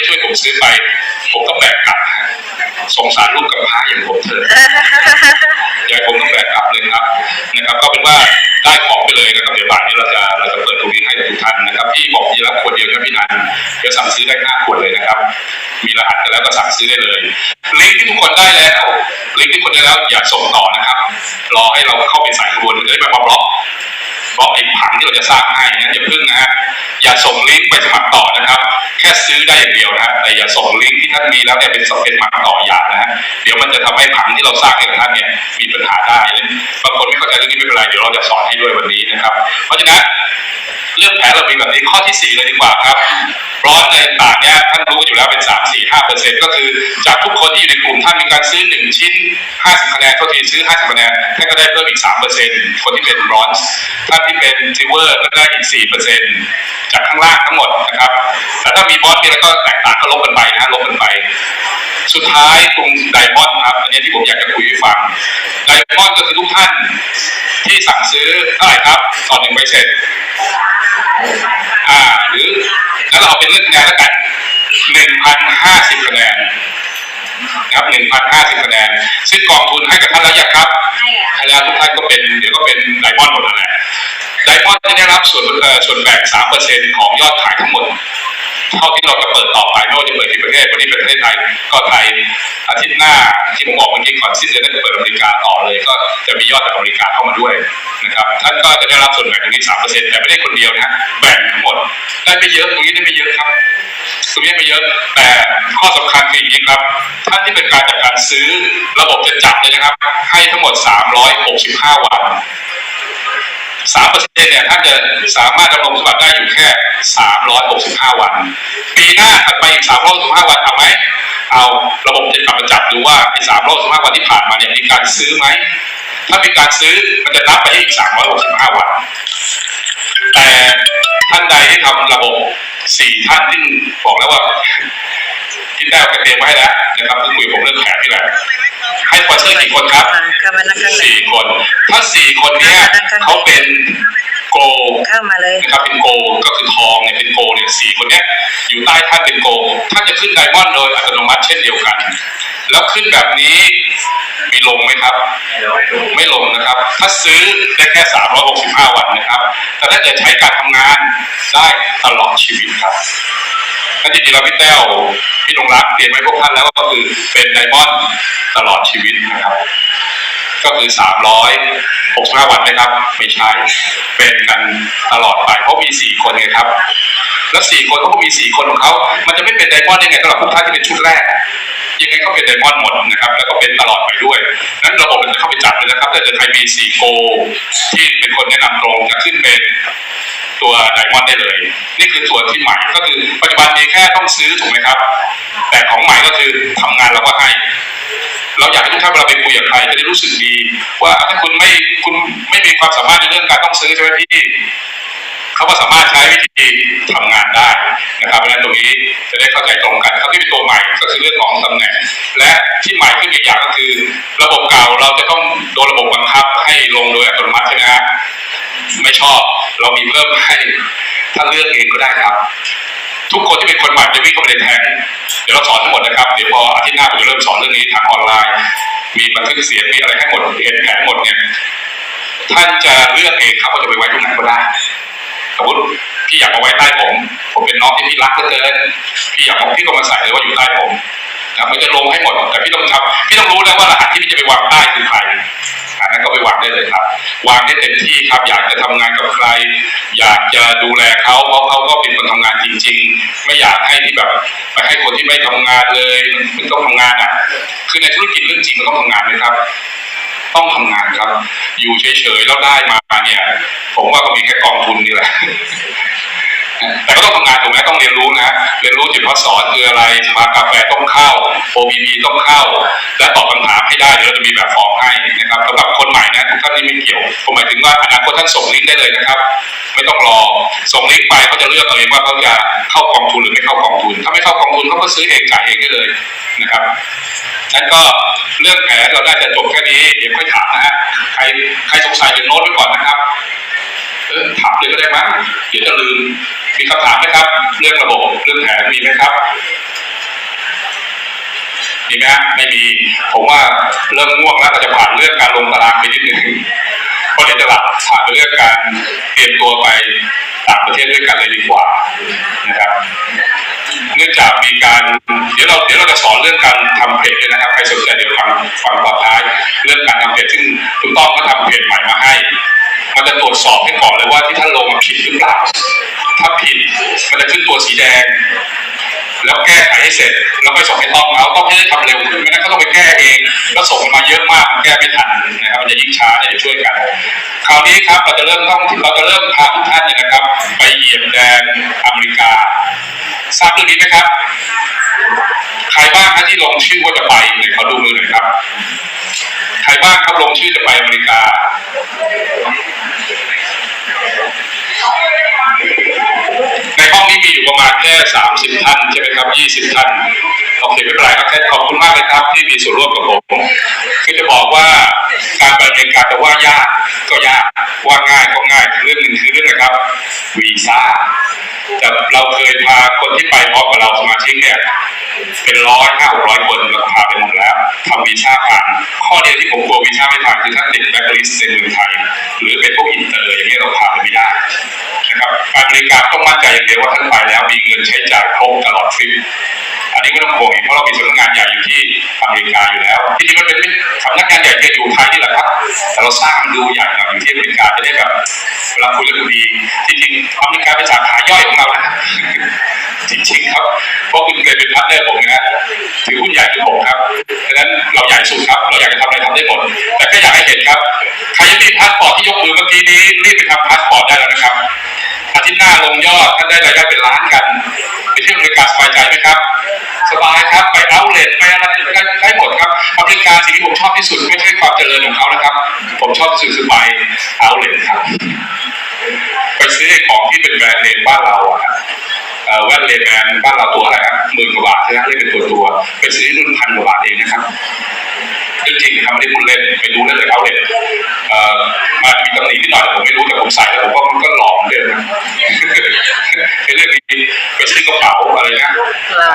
ไม่ช่วยผมซื้อไป ผมต้องแบกกลับสงสารลูกกับพร้าอย่างผมเถอะอย่าผมต้องแบกกลับเลยครับนะครับ ก็เป็นว่าได้ของไปเลยนะครับเดี๋ยวบ่ายนี้เราจะเราจะเปิดตรงนี้ให้ทุกท่านนะครับพี่บอกพี่รับขวดเดียวใช่พี่นันเดี๋ยวสั่งซื้อได้ห้าขวดเลยนะครับ มีรหัสกันแล้วก็สั่งซื้อได้เลยลิงก์ที่ทุกคนได้แล้วลิงก์ที่ทุกคนได้แล้วอย่าส่งต่อนะครับ รอให้เราเข้าไปใส่กระบวนการจะได้มาบล็อกบล็อกไอ้ผังที่เราจะสร้างให้งั้นอย่าพึ่งนะฮะอย่าส่งลิงก์ไปสมัครต่อนะครับ แค่ซื้อได้อย่างเดียวนะฮะแต่อย่าส่งลิงก์ที่ท่านมีแล้วเนี่ยเป็นสเปนหมักต่ออย่านะฮะเดี๋ยวมันจะทำให้ผังที่เราสร้างให้ท่านเนี่ยมีปัญหาได้บางคนไม่เข้าใจเรื่องนี้ไม่เป็นไรเดี๋ยวเราจะสอนให้ด้วยวันนี้นะครับ เพราะฉะนั้น เรื่องแผนเรามีแบบนี้ข้อที่สี่เลยดีกว่าครับ ร้อนอะไรต่างเนี่ยท่านรู้อยู่แล้วเป็นสามสี่ห้าเปอร์เซ็นต์ก็คือ จากทุกคนที่อยู่ในกลุ่มท่านมีการซื้อหนึ่งชิ้นห้าสิบคะแนนเท่าที่ซื้อห้าสิบคะแนนท่านก็ได้เพิ่มอีกสามเปอร์เซ็นต์คนที่เป็นบรอนซ์ท่านที่เป็นซิเวอร์ก็ได้อีกสี่เปอร์เซ็นต์จากข้างล่างทั้งหมดนะครับแต่ถ้ามีบอสมีอะไรก็แตกต่างก็ลบกันไปนะลบกันไป สุดท้ายตรงไดมอนด์ครับอันนี้ที่ผมอยากจะคุยให้ฟังไดมอนด์ก็คือทุกท่านที่สั่งซื้อเท่าไหร่ครับต่อหนึ่งใบเสร็จ อ่า หรือแล้วเราเอาเป็นเรื่องคะแนนแล้วกันหนึ่งพันห้าสิบคะแนนนะครับหนึ่งพันห้าสิบคะแนน ซึ่งกองทุนให้กับท่านแล้วยังครับให้อะให้แล้วทุกท่านก็เป็นเดี๋ยวก็เป็นไดมอนด์หมดนั่นแหละไดมอนด์จะได้รับส่วนเอ่อส่วนแบ่งสามเปอร์เซ็นต์ของยอดขายทั้งหมด เท่าที่เราจะเปิดต่อไปไม่ว่าจะเปิดที่ประเทศวันนี้เป็นประเทศไทยก็ไทยอาทิตย์หน้าที่ผมบอกเมื่อกี้ก่อนสิ้นเดือนน่าจะเปิดอเมริกาต่อเลย ก็จะมียอดจากอเมริกาเข้ามาด้วยนะครับท่านก็จะได้รับส่วนแบ่งตรงนี้สามเปอร์เซ็นต์แต่ไม่ได้คนเดียวนะแบ่งทั้งหมดได้ไม่เยอะตรงนี้ได้ไม่เยอะครับตรงนี้ไม่เยอะแต่ข้อสำคัญคืออย่างนี้ครับท่านที่เป็นการจัดการซื้อระบบจะจับเลยนะครับ ให้ทั้งหมด 365 วัน สามเปอร์เซ็นต์เนี่ยท่านจะสามารถดำรงสมบัติได้อยู่แค่สามร้อยหกสิบห้าวัน ปีหน้าถัดไปอีกสามร้อยหกสิบห้าวันเอาไหมเอาระบบจะกลับมาจับดูว่าไอ้สามร้อยหกสิบห้าวันที่ผ่านมาเนี่ยมีการซื้อไหมถ้ามีการซื้อมันจะนับไปอีกสามร้อยหกสิบห้าวัน แต่ท่านใดที่ทำระบบสี่ท่านที่บอกแล้วว่า ที่แต้วกระเตรียมไว้ให้แล้วนะครับเพิ่งคุยกับผมเรื่องแผนนี่แหละให้สปอนเซอร์กี่คนครับเข้ามานั่งข้างในสี่คนถ้าสี่คนเนี้ยเขาเป็นโกลเข้ามาเลยนะครับเป็นโกลก็คือทองเนี่ยเป็นโกลเนี่ยสี่คนเนี้ยอยู่ใต้ท่านเป็นโกลท่านจะขึ้นไดมอนด์โดยอัตโนมัติเช่นเดียวกัน แล้วขึ้นแบบนี้มีลงไหมครับ ไม่ลงนะครับ ถ้าซื้อได้แค่ 365 วันนะครับ แต่ถ้าจะใช้การทำงานได้ตลอดชีวิตครับ นั่นจริงๆแล้วพี่แต้วพี่นงรักเตรียมไว้พวกท่านแล้วก็คือเป็นไดมอนด์ตลอดชีวิตนะครับ ก็คือ365วันนะครับ ไม่ใช่ เป็นกันตลอดไป เพราะมี4คนไงครับ แล้ว4คนเขาก็มี4คนของเขามันจะไม่เป็นไดมอนด์ได้ไงสำหรับพวกท่านที่เป็นชุดแรกยังไงก็เป็นไดมอนด์หมดนะครับแล้วก็เป็นตลอดไปด้วยนั้นระบบมันจะเข้าไปจับเลยนะครับถ้าเกิดใครมี4โกที่เป็นคนแนะนำตรงจะขึ้นเป็น ตัวไดมอนด์ได้เลย นี่คือตัวที่ใหม่ก็คือปัจจุบันมีแค่ต้องซื้อถูกไหมครับ แต่ของใหม่ก็คือทำงานเราก็ให้ เราอยากให้ทุกท่านเวลาไปคุยกับใครจะได้รู้สึกดี ว่าถ้าคุณไม่คุณไม่มีความสามารถในเรื่องการต้องซื้อใช่ไหมพี่เขาก็สามารถใช้วิธีทำงานได้นะครับเพราะฉะนั้นตรงนี้จะได้เข้าใจตรงกันครับที่เป็นตัวใหม่ก็คือเรื่องของตำแหน่ง และที่ใหม่ขึ้นอีกอย่างก็คือ ระบบเก่าเราจะต้องโดนระบบบังคับให้ลงโดยอัตโนมัติใช่ไหมฮะ ไม่ชอบ เรามีเพิ่มให้ท่านเลือกเองก็ได้ครับ ทุกคนที่เป็นคนใหม่จะวิ่งเข้าไปในแทนเดี๋ยวเราสอนทั้งหมดนะครับ เดี๋ยวพออาทิตย์หน้าผมจะเริ่มสอนเรื่องนี้ทางออนไลน์ มีบันทึกเสียงมีอะไรให้หมดเห็นแผนหมดเนี่ยท่านจะเลือกเองครับว่าจะไปไว้ตรงไหนก็ได้สมมติพี่อยากเอาไว้ใต้ผม ผมเป็นน้องที่พี่รักเหลือเกินพี่อยากเอาพี่ก็มาใส่เลยว่าอยู่ใต้ผมนะมันจะลงให้หมด แต่พี่ต้องทำพี่ต้องรู้นะว่ารหัสที่พี่จะไปวางใต้คือใคร อันนั้นก็ไปวางได้เลยครับ วางได้เต็มที่ครับ อยากจะทำงานกับใคร อยากจะดูแลเขาเพราะเขาก็เป็นคนทำงานจริง ๆ ไม่อยากให้ที่แบบไปให้คนที่ไม่ทำงานเลยมันต้องทำงานอะ คือในธุรกิจเรื่องจริงมันต้องทำงานไหมครับ ต้องทำงานครับ อยู่เฉยๆแล้วได้มาเนี่ย ผมว่าก็มีแค่กองทุนนี่แหละแต่ก็ต้องทำงานถูกไหมต้องเรียนรู้นะเรียนรู้จุดพัฒสอนคืออะไรสภากาแฟต้องเข้า OBP ต้องเข้า และตอบคำถามให้ได้เดี๋ยวเราจะมีแบบฟอร์ม เกี่ยวผมหมายถึงว่าอนาคตท่านส่งลิงก์ได้เลยนะครับ ไม่ต้องรอส่งลิงก์ไปเขาจะเลือกเอาเองว่าเขาจะเข้ากองทุนหรือไม่เข้ากองทุน ถ้าไม่เข้ากองทุนเขาก็ซื้อเองจ่ายเองได้เลยนะครับนั้นก็เรื่องแผนเราได้จะจบแค่นี้เดี๋ยวค่อยถามนะฮะใครใครสงสัยเดี๋ยวโน้ตไว้ก่อนนะครับเออถามเลยก็ได้มั้งเดี๋ยวจะลืมมีคำถามไหมครับ เรื่องระบบเรื่องแผนมีไหมครับมีไหมฮะไม่มี ผมว่าเริ่มง่วงแล้วเราจะผ่านเรื่องการลงตารางไปนิดนึง เพราะเดี๋ยวจะหลับผ่านไปเรื่องการเตรียมตัวไปต่างประเทศด้วยกันเลยดีกว่านะครับ เนื่องจากมีการเดี๋ยวเราเดี๋ยวเราจะสอนเรื่องการทำเพจด้วยนะครับใครสนใจเดี๋ยวฟังฟังตอนท้ายเรื่องการทำเพจซึ่งคุณต้องก็ทำเพจใหม่มาให้มันจะตรวจสอบให้ก่อนเลยว่าที่ท่านลงมาผิดหรือเปล่า ถ้าผิดมันจะขึ้นตัวสีแดง แล้วแก้ไขให้เสร็จ แล้วไปส่งให้ต้องเอาต้องให้ได้ทำเร็วไม่งั้นก็ต้องไปแก้เองแล้วส่งมันมาเยอะมากแก้ไม่ทันนะครับจะยิ่งช้าเนี่ยเดี๋ยวช่วยกัน คราวนี้ครับเราจะเริ่มต้องเราจะเริ่มพาทุกท่านเนี่ยนะครับ ไปเหยียบแดนอเมริกาทราบเรื่องนี้ไหมครับ ใครบ้างครับที่ลงชื่อว่าจะไปไหนขอดูมือหน่อยครับ ใครบ้างครับลงชื่อจะไปอเมริกา นี้มีอยู่ประมาณแค่สามสิบท่านใช่ไหมครับยี่สิบท่าน โอเคไม่เป็นไรครับแค่ขอบคุณมากเลยครับที่มีส่วนร่วมกับผม คือจะบอกว่าการไปอเมริการจะว่ายากก็ยาก ว่าง่ายก็ง่ายเรื่องหนึ่งคือเรื่องอะไรครับวีซ่าแต่เราเคยพาคนที่ไปพร้อมกับเราสมาชิกเนี่ยเป็นร้อยห้าหกร้อยคนเราพาไปหมดแล้วทำวีซ่าผ่านข้อเดียวที่ผมกลัววีซ่าไม่ผ่านคือถ้าติดแบล็คลิสต์ในเมืองไทย หรือเป็นพวกอินเตอร์อย่างนี้เราพาไปไม่ได้นะครับไปอเมริการต้องมั่นใจอย่างเดียวว่าท่านไปแล้วมีเงินใช้จ่ายครบตลอดทริปอันนี้ไม่ต้องห่วงเพราะเรามีสำนักงานใหญ่อยู่ที่อเมริกาอยู่แล้วที่จริงมันเป็นสำนักงานใหญ่ที่อยู่ไทยนี่แหละครับ แต่เราสร้างดูใหญ่หน่อยอยู่ที่อเมริกาจะได้แบบเวลาคุยเรื่องดีจริงๆอเมริกาเป็นสาขาย่อยของเรานะจริงๆครับเพราะคุณเคยเป็นพาร์ทเนอร์ผมนะถือหุ้นใหญ่คือผมครับดังนั้นเราใหญ่สุดครับ เราอยากจะทำอะไรทำได้หมดแต่ก็อยากให้เห็นครับใครยังมีพาสปอร์ตที่ยกมือเมื่อกี้นี้รีบไปทำพาสปอร์ตได้แล้วนะครับอาทิตย์หน้าลงยอดท่านได้รายได้เป็นล้านกันไปเที่ยวอเมริกาสบายใจไหมครับ สบายครับไปเอาเลทไปอะไรได้ ริกาสิ่งที่ผมชอบที่สุดไม่ใช่ความเจริญของเขานะครับ ผมชอบที่สุดคือไปเอาเลทครับ ไปซื้อของที่เป็นแบรนด์เนมบ้านเราอะครับเออแว่นเลแบนบ้านเราตัวอะไรครับหมื่นกว่าบาทใช่ไหมเรียกเป็นตัวตัวไปซื้อรุ่นพันกว่าบาทเองนะครับ จริงนะครับไม่ได้พูดเล่นไปดูได้เลยเอาเลยเอ่อมามีตำหนินิดหน่อยแต่ผมไม่รู้แต่ผมใส่แล้วผมว่ามันก็หล่อเหมือนเดิมนะไอ้เรื่องนี้ไปซื้อกระเป๋าอะไรนะ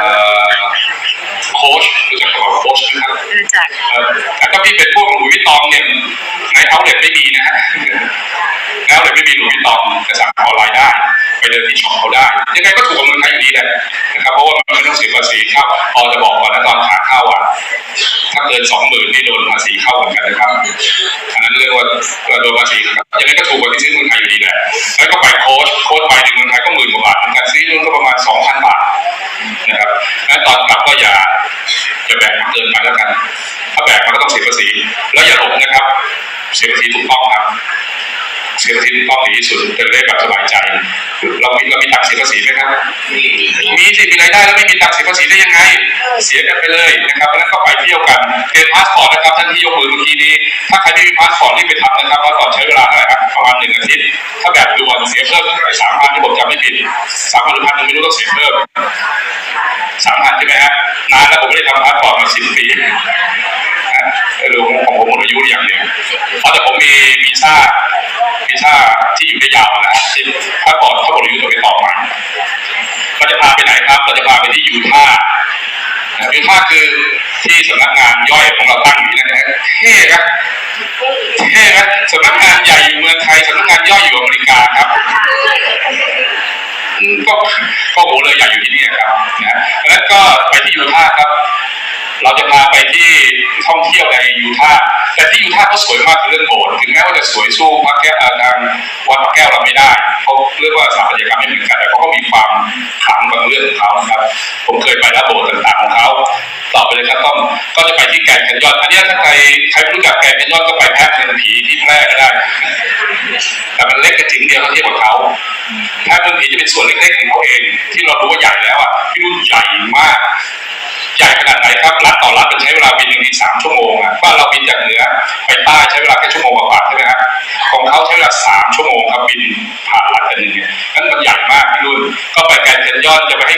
เอ่อโค้ชรู้จักกระเป๋าโค้ชไหมครับรู้จักเอ่อแต่ถ้าพี่เป็นพวกหลุยส์วิตตองเนี่ยในเอาเล็ตไม่มีนะฮะในเอาเล็ตไม่มีหลุยส์วิตตองแต่สั่งออนไลน์ได้ไปเดินที่ช็อปเขาได้ยังไงก็ถูกกว่าเมืองไทยอยู่ดีแหละนะครับเพราะว่ามันไม่ต้องเสียภาษีเข้าพอจะบอกก่อนนะตอนขาเข้าอะถ้าเกินสองหมื่นนี่โดนภาษีเข้าเหมือนกันนะครับอันนั้นเรียกว่าโดนภาษีครับยังไงก็ถูกกว่าที่ซื้อเมืองไทยอยู่ดีแหละแล้วก็ไปโค้ชโค้ชไปในเมืองไทยก็หมื่นกว่าบาทเหมือนกันซื้อนู่นก็ประมาณสองพันบาทนะครับแล้วตอนกลับก็อย่าจะแบกเกินไปแล้วกัน ถ้าแบกมาก็ต้องเสียภาษี แล้วอย่าหลงนะครับ เสียภาษีถูกต้องครับ เสียภาษีถูกต้องดีที่สุดจะได้แบบสบายใจ เรามีเรามีตังค์เสียภาษีไหมครับ มีสิมีรายได้แล้วไม่มีตังค์เสียภาษีได้ยังไง เสียกันไปเลยนะครับแล้วก็ไปเที่ยวกันเตรียมพาสปอร์ตนะครับท่านที่ยกมือเมื่อกี้นี้ ถ้าใครไม่มีพาสปอร์ตรีบไปทำนะครับพาสปอร์ตใช้เวลาเท่าไหร่ครับประมาณหนึ่งอาทิตย์ถ้าแบบด่วนเสียเพิ่มสามพันที่ผมจำไม่ผิดสามพันหรือพันหนึ่งไม่รู้ต้องเสียเพิ่มสามพันใช่ไหมฮะนานแล้วผมไม่ได้ทำพาสปอร์ตมาสิบปีนะเออของผมหมดอายุอย่างหนึ่งเพราะแต่ผมมีวีซ่า วีซ่าที่อยู่ได้ยาวนะที่พาสปอร์ตถ้าหมดอยุต้องไปต่อม่เราจะพาไปไหนครับ เราจะพาไปที่ยูท่ายูท่าคือที่สำนักงานย่อยของเราตั้งอยู่ที่นั่นนะเท่นะเท่นะสำนักงานใหญ่อยู่เมืองไทยสำนักงานย่อยอยู่อเมริกาครับก็ก็โหเลยใหญ่อยู่ที่นี่ครับนะแล้วก็ไปที่ยูท่าครับ เราจะพาไปที่ท่องเที่ยวในยูทาห์แต่ที่ยูทาห์ก็สวยมากคือเรื่องโบสถ์ถึงแม้ว่าจะสวยสู้พระแก้วทางวัดพระแก้วเราไม่ได้เขาเรียกว่าสถาปัตยกรรมไม่เหมือนกันแต่เขาก็มีความขลังบางเรื่องของเขาครับ ผมเคยไปแล้วโบสถ์ต่างๆของเขาต่อไปเลยครับต้องก็จะไปที่แกรนด์แคนยอนอันนี้ถ้าใครใครไม่รู้จักแกรนด์แคนยอนก็ไปแพทเทนผีที่แพร่ก็ได้ แต่มันเล็กกระจิ๋งเดียวเท่าเทียบกับเขาแค่เมืองผีจะเป็นส่วนเล็กๆของเขาเอง ที่เรารู้ว่าใหญ่แล้วอะที่นู่นใหญ่มาก ใหญ่ขนาดไหนครับรัฐต่อรัฐมันใช้เวลาบินหนึ่งทีสามชั่วโมงอะบ้านเราบินจากเหนือไปใต้ใช้เวลาแค่ชั่วโมงกว่าๆใช่ไหมฮะของเขาใช้เวลาสามชั่วโมงครับบินผ่านรัฐกันหนึ่งเนี่ยนั้นมันใหญ่มากที่นู่นก็ไปแกรนด์แคนยอนจะไปให้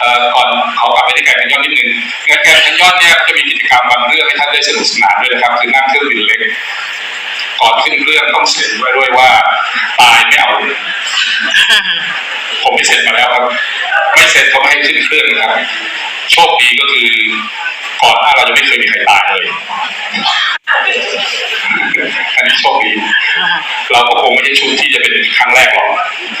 เอ่อก่อนขอกลับไปที่แกรนด์แคนยอนนิดนึงแกรนด์แคนยอนเนี่ยจะมีกิจกรรมบางเรื่องให้ท่านได้สนุกสนานด้วยนะครับคือนั่งเครื่องบินเล็กก่อนขึ้นเครื่องต้องเซ็นไว้ด้วยว่าตายไม่เอาผมไม่เซ็นมาแล้วครับ ไม่เซ็นเขาไม่ให้ขึ้นเครื่องนะครับ โชคดีก็คือก่อนหน้าเราจะไม่เคยมีใครตายเลยอันนี้โชคดีเราก็คงไม่ใช่ชุดที่จะเป็นครั้งแรกหรอก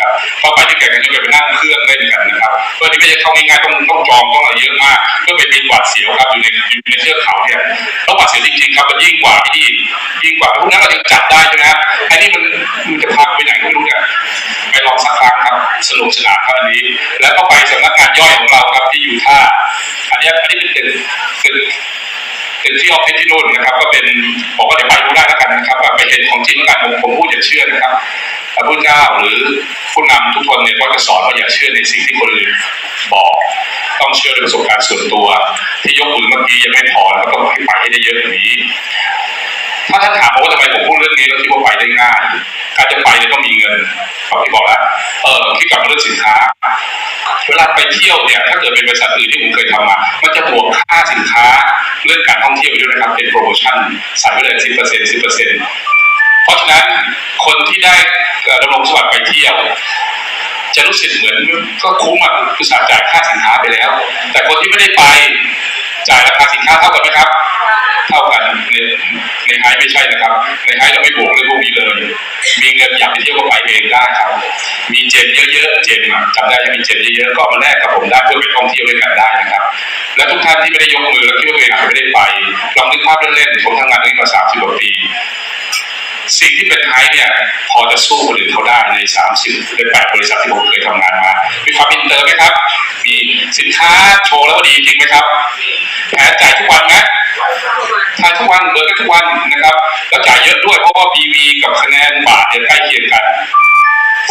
ครับก็ไปที่แก่กันก็ไปนั่งเครื่องเล่นกันนะครับเพื่อที่ไม่ใช่เข้าง่ายๆต้องต้องจองต้องอะไรเยอะมากเพื่อไปบินหวาดเสียวครับอยู่ในอยู่ในเชือกเขาเนี่ยแล้วหวาดเสียวจริงๆครับมันยิ่งกว่าที่ยิ่งกว่าพวกนั้นเรายังจับได้ใช่ไหมฮะอันนี้มันมันจะพาไปไหนก็ไม่รู้เนี่ยไปลองสักครั้งครับสนุกสนานครับอันนี้ แล้วก็ไปสำนักงานย่อยของเราครับที่อยู่ท่าอันนี้อันนี้เป็นตึกตึก เป็นที่ออฟฟิศที่นู่นนะครับ ก็เป็นบอกว่าเดี๋ยวไปดูได้แล้วกันนะครับว่าไปเห็นของจริงแล้วกันผมผมพูดอย่าเชื่อนะครับพระพุทธเจ้าหรือผู้นำทุกคนเนี่ยก็จะสอนว่าอย่าเชื่อในสิ่งที่คนอื่นบอก ต้องเชื่อด้วยประสบการณ์ส่วนตัว ที่ยกมือเมื่อกี้ยังไม่พอแล้วก็ต้องให้ไปให้ได้เยอะกว่านี้ ถ้าท่านถามว่าทำไมผมพูดเรื่องนี้แล้วคิดว่าไปได้ง่าย การจะไปเนี่ยต้องมีเงินแบบที่บอกแล้วเออที่กลับมาเรื่องสินค้า เวลาไปเที่ยวเนี่ยถ้าเกิดเป็นบริษัทอื่นที่ผมเคยทำมามันจะบวกค่าสินค้าเรื่องการท่องเที่ยวไปด้วยนะครับเป็นโปรโมชั่นใส่ไปเลยสิบเปอร์เซ็นต์สิบเปอร์เซ็นต์เพราะฉะนั้นคนที่ได้ดำรงสวัสดิ์ไปเที่ยว จะรู้สึกเหมือนก็คุ้มอะอุตส่าห์จ่ายค่าสินค้าไปแล้ว แต่คนที่ไม่ได้ไปจ่ายราคาสินค้าเท่ากันไหมครับ เท่ากันในในไฮไม่ใช่นะครับ ในไฮเราไม่บวกเรื่องพวกนี้เลย มีเงินอยากไปเที่ยวก็ไปเองได้ครับ มีเจนเยอะๆ เจนจำได้ยังมีเจนเยอะๆ ก็มาแลกกับผมได้เพื่อไปท่องเที่ยวด้วยกันได้นะครับ และทุกท่านที่ไม่ได้ยกมือแล้วคิดว่าตัวเองอาจจะไม่ได้ไปลองนึกภาพเล่นๆผมทำงานตรงนี้มาสามสิบกว่าปีสิ่งที่เป็นไฮเนี่ยพอจะสู้คนอื่นเขาได้ในสามสิบในแปดบริษัทที่ผมเคยทำงานมา มีความอินเตอร์ไหมครับ มีสินค้าโชว์แล้วดีจริงไหมครับ แผนจ่ายทุกวันไหมทานทุกวันเบิร์กันทุกวันนะครับ แล้วจ่ายเยอะด้วยเพราะว่า PV กับคะแนนบาทเนี่ยใกล้เคียงกัน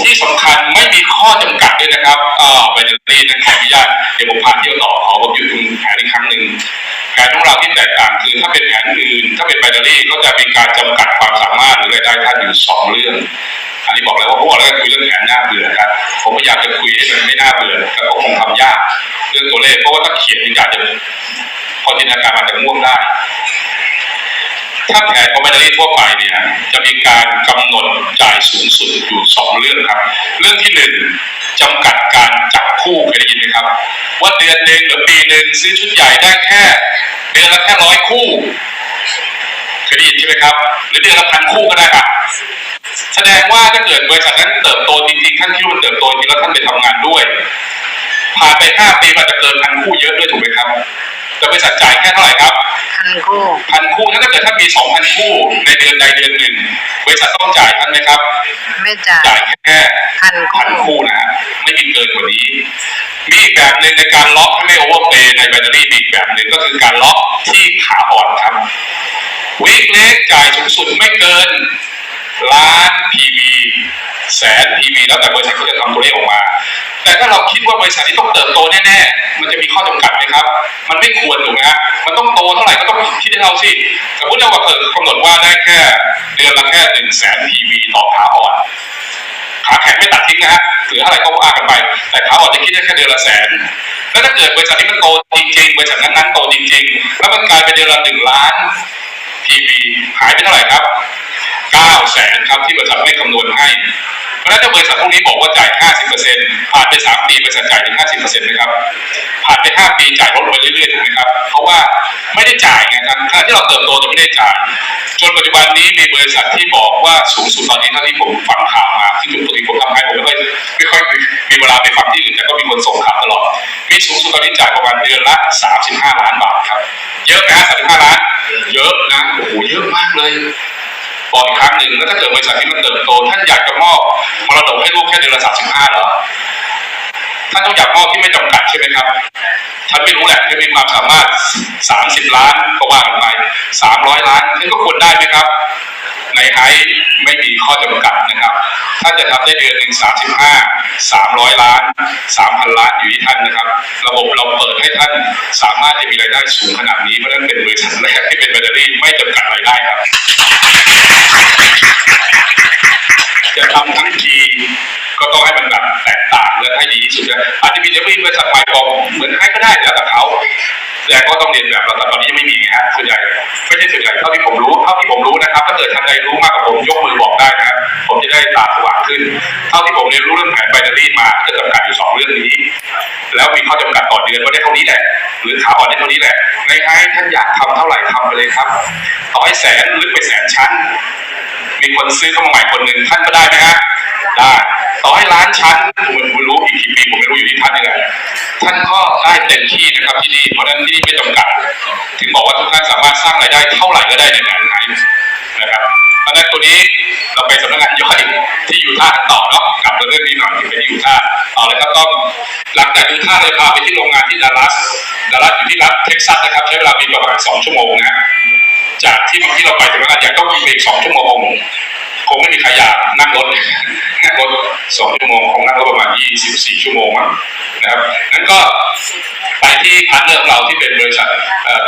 ที่สำคัญไม่มีข้อจำกัดด้วยนะครับเอ่อไปเดลี่นั้นขออนุญาตเดี๋ยวผมพาเที่ยวต่อขอผมอยู่ตรงแผนอีกครั้งหนึ่งแผนของเราที่แตกต่างคือถ้าเป็นแผนอื่น ถ้าเป็นไบตเดลี่ก็จะมีการจำกัดความสามารถหรือรายได้ท่านอยู่สองเรื่องอันนี้บอกแล้วว่าพวกเราคุยเรื่องแผนน่าเบื่อครับผมพยายามจะคุยให้มันไม่น่าเบื่อแต่ก็คงทำยากเรื่องตัวเลขเพราะว่าถ้าเขียนมันอยากจะพอจินตนาการมันจะง่วงได้ ถ้าแผนคอมเมดี้ทั่วไปเนี่ยจะมีการกำหนดจ่ายสูงสุดอยู่สองเรื่องครับ เรื่องที่หนึ่งจำกัดการจับคู่เคยได้ยินไหมครับ ว่าเดือนหนึ่งหรือปีหนึ่งซื้อชุดใหญ่ได้แค่เดือนละแค่ร้อยคู่เคยได้ยินใช่ไหมครับ หรือเดือนละพันคู่ก็ได้อะแสดงว่าถ้าเกิดบริษัทนั้นเติบโตจริงๆท่านคิดว่ามันเติบโตจริงแล้วท่านไปทำงานด้วยผ่านไปห้าปีมันจจะเกินพันคู่เยอะด้วยถูกไหมครับแต่บริษัทจ่ายแค่เท่าไหร่ครับ พันคู่พันคู่ถ้าเกิดท่านมีสองพันคู่ในเดือนใดเดือนหนึ่งบริษัทต้องจ่ายท่านไหมครับ ไม่จ่ายจ่ายแค่พันพันคู่คู่นะฮะไม่มีเกินกว่านี้ มีอีกแบบหนึ่งในการล็อกให้ไม่โอเวอร์เปย์ในแบตเตอรี่มีอีกแบบหนึ่งก็คือการล็อกที่ขาอ่อนครับวีคเล็กจ่ายสูงสุดไม่เกินล้าน PV แสน PV แล้วแต่บริษัทเขาจะทำตัวเลขออกมา แต่ถ้าเราคิดว่าบริษัทนี้ต้องเติบโตแน่ๆ มันจะมีข้อจำกัดไหมครับ มันไม่ควรถูกไหมฮะมันต้องโตเท่าไหร่ก็ต้องคิดให้เราสิ สมมติเราเกิดกำหนดว่าได้แค่ เดือนละแค่หนึ่งแสน PV ต่อขาอ่อน ขาแข็งไม่ตัดทิ้งนะฮะเหลืออะไรก็ว่ากันไป แต่ขาอ่อนจะคิดได้แค่เดือนละแสน แล้วถ้าเกิดบริษัทนี้มันโตจริงๆ บริษัทนั้นๆโตจริง ๆ แล้วมันกลายเป็นเดือนละหนึ่งล้าน PV หายไปเท่าไหร่ครับเก้าแสนครับที่บริษัทไม่คำนวณให้ เพราะฉะนั้นถ้าบริษัทพวกนี้บอกว่าจ่าย 50%ผ่านไป 3 ปีบริษัทจ่ายถึง 50%ไหมครับ ผ่านไป 5 ปีจ่ายลดลงไปเรื่อยๆถูกไหมครับ เพราะว่าไม่ได้จ่ายไงครับขณะที่เราเติบโตแต่ไม่ได้จ่าย จนปัจจุบันนี้มีบริษัทที่บอกว่าสูงสุดตอนนี้เท่าที่ผมฟังข่าวมาที่ปกติผมทำให้ผมไม่ค่อยไม่ค่อยมีเวลาไปฟังที่อื่นแต่ก็มีคนส่งข่าวตลอด มีสูงสุดตอนนี้จ่ายประมาณเดือนละ 35 ล้านบาทครับ เยอะนะ35 ล้าน เยอะนะ โอ้โห เยอะมากเลย บอกอีกครั้งหนึ่งแล้วถ้าเกิดบริษัทที่มันเติบโตท่านอยากจะมอบมรดกให้ลูกแค่เดือนละ35เหรอท่านต้องอยากมอบที่ไม่จำกัดใช่ไหมครับท่านไม่รู้แหละท่านมีความสามารถ30ล้านก็ว่ากันไป300ล้านท่านก็ควรได้ไหมครับ ในไฮไม่มีข้อจำกัดนะครับถ้านจะทำได้เดือนหนึ่ง35 300ล้าน3,000ล้านอยู่ที่ท่านนะครับ ระบบเราเปิดให้ท่านสามารถจะมีรายได้สูงขนาดนี้เพราะฉะนั้นเป็นบริษัทแรกที่เป็นแบตเตอรี่ไม่ บริษัทใหม่บอกเหมือนใครก็ได้แล้วแต่เขาแต่ก็ต้องเรียนแบบเราแต่ตอนนี้ยังไม่มีนะฮะส่วนใหญ่ไม่ใช่ส่วนใหญ่เท่าที่ผมรู้เท่าที่ผมรู้นะครับ ถ้าเกิดท่านใดรู้มากกว่าผมยกมือบอกได้นะผมจะได้ตาสว่างขึ้น เท่าที่ผมเรียนรู้เรื่องแผนไบนารี่มาจะจำกัดอยู่สองเรื่องนี้ แล้วมีข้อจำกัดต่อเดือนว่าได้เท่านี้แหละ หรือขาอ่อนได้เท่านี้แหละง่ายๆท่านอยากทำเท่าไหร่ทำไปเลยครับต่อให้แสนลึกไปแสนชั้น มีคนซื้อเข้ามาใหม่คนหนึ่งท่านก็ได้ไหมฮะได้ ต่อให้ล้านชั้นผมไม่รู้อีกกี่ปีผมไม่รู้อยู่ที่ท่านนี่แหละท่านก็ได้เต็มที่นะครับที่นี่เพราะนั้นที่นี่ไม่จำกัด ถึงบอกว่าทุกท่านสามารถสร้างรายได้เท่าไหร่ก็ได้ในงานไหนนะครับเพราะนั้นตัวนี้เราไปสำนักงานย่อยที่อยู่ท่าต่อเนาะกลับมาเรื่องนี้หน่อยที่ไปที่อยู่ท่าต่อเลยครับต้องหลังจากอยู่ท่าเลยพาไปที่โรงงานที่ดัลลัสดัลลัสอยู่ที่รัฐเท็กซัสนะครับใช้เวลาบินประมาณสองชั่วโมงนะจากที่เมื่อกี้เราไปถึงแล้วอยากต้องบินไปอีกสองชั่วโมงคงไม่มีใครอยากนั่งรถ สองชั่วโมงคงนั่งรถประมาณยี่สิบสี่ชั่วโมงนะครับนั้นก็ไปที่พาร์ทเนอร์ของเราที่เป็นบริษัท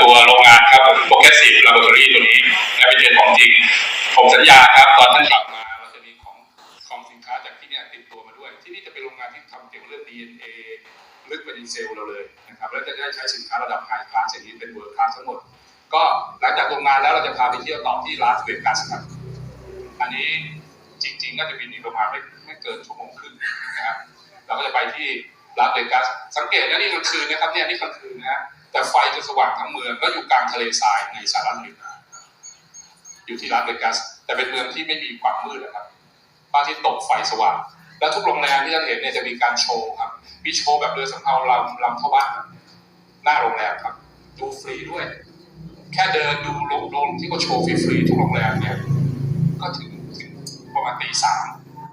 ตัวโรงงานครับโปรแกรสซีฟลาบอร์ตอรี่ตัวนี้นะไปเจอของจริง ผมสัญญาครับ ตอนท่านกลับมาเราจะมีของของสินค้าจากที่เนี่ยติดตัวมาด้วย ที่นี่จะเป็นโรงงานที่ทำเกี่ยวกับเรื่อง DNA ลึกไปในเซลล์เราเลยนะครับแล้วจะได้ใช้สินค้าระดับไฮคลาสอย่างนี้เป็นเวิร์คคลาสทั้งหมด ก็หลังจากโรงงานแล้วเราจะพาไปเที่ยวต่อที่ลาสเวกัสครับอันนี้ จริงๆน่าจะบินอีกประมาณไม่ไม่เกินชั่วโมงครึ่งนะครับเราก็จะไปที่ลาสเวกัสสังเกตนะนี่กลางคืนนะครับเนี่ยนี่กลางคืนนะแต่ไฟจะสว่างทั้งเมืองก็อยู่กลางทะเลทรายในสหรัฐอเมริกาอยู่ที่ลาสเวกัส แต่เป็นเมืองที่ไม่มีความมืดนะครับพระอาทิตย์ตกไฟสว่าง แล้วทุกโรงแรมที่ท่านเห็นเนี่ยจะมีการโชว์ครับมีโชว์แบบเรือสำเภาลำลำเข้าบ้านหน้าโรงแรมครับ ดูฟรีด้วย แค่เดินดูโรงโรงที่เขาโชว์ฟรีๆทุกโรงแรมเนี่ยก็ถึง 我第三。